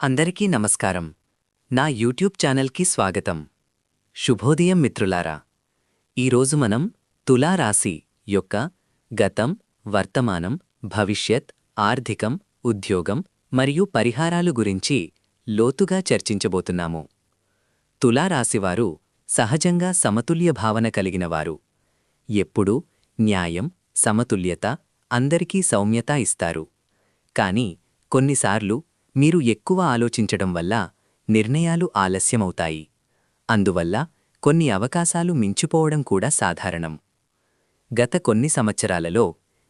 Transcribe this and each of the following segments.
అందరికీ నమస్కారం. నా యూట్యూబ్ ఛానల్కి స్వాగతం. శుభోదయం మిత్రులారా. ఈరోజు మనం తులారాశి యొక్క గతం వర్తమానం భవిష్యత్ ఆర్థికం ఉద్యోగం మరియు పరిహారాలు గురించి లోతుగా చర్చించబోతున్నాము. తులారాశివారు సహజంగా సమతుల్య భావన కలిగినవారు. ఎప్పుడూ న్యాయం సమతుల్యత అందరికీ సౌమ్యత ఇస్తారు. కాని కొన్నిసార్లు మీరు ఎక్కువ ఆలోచించడం వల్ల నిర్ణయాలు ఆలస్యమవుతాయి. అందువల్ల కొన్ని అవకాశాలు మించిపోవడం కూడా సాధారణం. గత కొన్ని సంవత్సరాలలో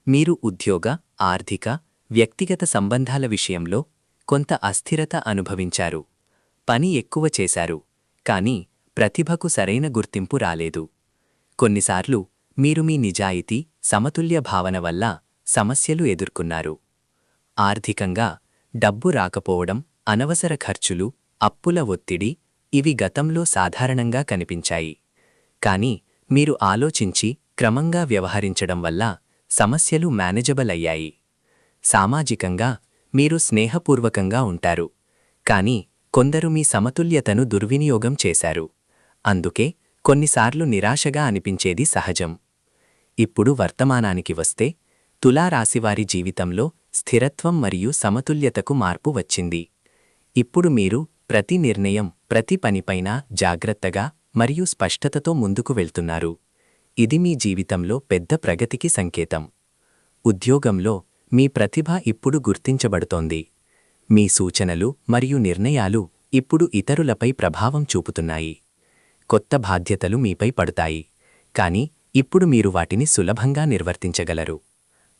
మీరు ఉద్యోగ ఆర్థిక వ్యక్తిగత సంబంధాల విషయంలో కొంత అస్థిరత అనుభవించారు. పని ఎక్కువ చేశారు కాని ప్రతిభకు సరైన గుర్తింపు రాలేదు. కొన్నిసార్లు మీరు మీ నిజాయితీ సమతుల్య భావన వల్ల సమస్యలు ఎదుర్కొన్నారు. ఆర్థికంగా డబ్బు రాకపోవడం అనవసర ఖర్చులు అప్పుల ఒత్తిడి ఇవి గతంలో సాధారణంగా కనిపించాయి. కాని మీరు ఆలోచించి క్రమంగా వ్యవహరించడం వల్ల సమస్యలు మేనేజబుల్ అయ్యాయి. సామాజికంగా మీరు స్నేహపూర్వకంగా ఉంటారు. కాని కొందరు మీ సమతుల్యతను దుర్వినియోగం చేశారు. అందుకే కొన్నిసార్లు నిరాశగా అనిపించేది సహజం. ఇప్పుడు వర్తమానానికి వస్తే తులారాశివారి జీవితంలో స్థిరత్వం మరియు సమతుల్యతకు మార్పు వచ్చింది. ఇప్పుడు మీరు ప్రతి నిర్ణయం ప్రతి పనిపైన జాగ్రత్తగా మరియు స్పష్టతతో ముందుకు వెళ్తున్నారు. ఇది మీ జీవితంలో పెద్ద ప్రగతికి సంకేతం. ఉద్యోగంలో మీ ప్రతిభ ఇప్పుడు గుర్తించబడుతోంది. మీ సూచనలు మరియు నిర్ణయాలు ఇప్పుడు ఇతరులపై ప్రభావం చూపుతున్నాయి. కొత్త బాధ్యతలు మీపై పడతాయి. కానీ ఇప్పుడు మీరు వాటిని సులభంగా నిర్వర్తించగలరు.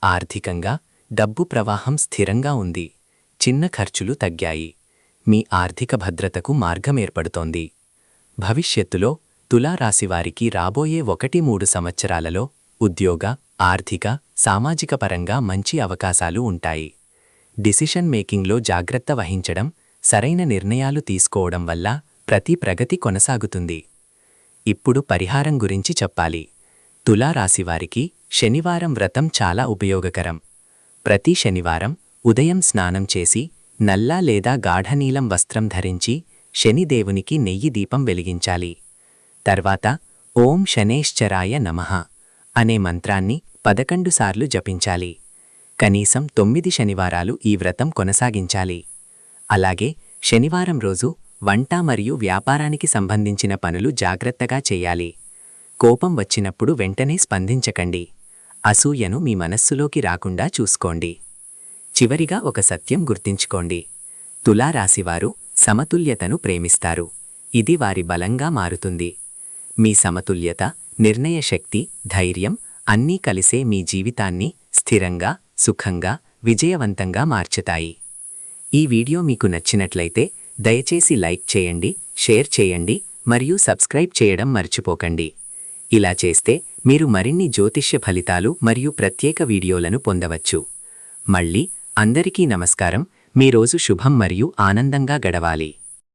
ఆర్థికంగా డబ్బు ప్రవాహం స్థిరంగా ఉంది. చిన్న ఖర్చులు తగ్గాయి. మీ ఆర్థిక భద్రతకు మార్గం ఏర్పడుతోంది. భవిష్యత్తులో తులారాశివారికి రాబోయే ఒకటి మూడు సంవత్సరాలలో ఉద్యోగ ఆర్థిక సామాజిక పరంగా మంచి అవకాశాలు ఉంటాయి. డిసిషన్ మేకింగ్లో జాగ్రత్త వహించడం సరైన నిర్ణయాలు తీసుకోవడం వల్ల ప్రతి ప్రగతి కొనసాగుతుంది. ఇప్పుడు పరిహారం గురించి చెప్పాలి. తులారాశివారికి శనివారం వ్రతం చాలా ఉపయోగకరం. ప్రతి శనివారం ఉదయం స్నానం చేసి నల్ల లేదా గాఢనీలం వస్త్రం ధరించి శనిదేవునికి నెయ్యి దీపం వెలిగించాలి. తర్వాత ఓం శనేశ్చరాయ నమః అనే మంత్రాన్ని పదకొండుసార్లు జపించాలి. కనీసం తొమ్మిది శనివారాలు ఈ వ్రతం కొనసాగించాలి. అలాగే శనివారం రోజు వంట మరియు వ్యాపారానికి సంబంధించిన పనులు జాగ్రత్తగా చేయాలి. కోపం వచ్చినప్పుడు వెంటనే స్పందించకండి. అసూయను మీ మనస్సులోకి రాకుండా చూసుకోండి. చివరిగా ఒక సత్యం గుర్తించుకోండి. తులారాశివారు సమతుల్యతను ప్రేమిస్తారు. ఇది వారి బలంగా మారుతుంది. మీ సమతుల్యత నిర్ణయ శక్తి ధైర్యం అన్నీ కలిసే మీ జీవితాన్ని స్థిరంగా సుఖంగా విజయవంతంగా మార్చుతాయి. ఈ వీడియో మీకు నచ్చినట్లయితే దయచేసి లైక్ చేయండి షేర్ చేయండి మరియు సబ్స్క్రైబ్ చేయడం మర్చిపోకండి. ఇలా చేస్తే మీరు మరిన్ని జ్యోతిష్య ఫలితాలు మరియు ప్రత్యేక వీడియోలను పొందవచ్చు. మళ్ళీ అందరికీ నమస్కారం. మీ రోజు శుభం మరియు ఆనందంగా గడవాలి.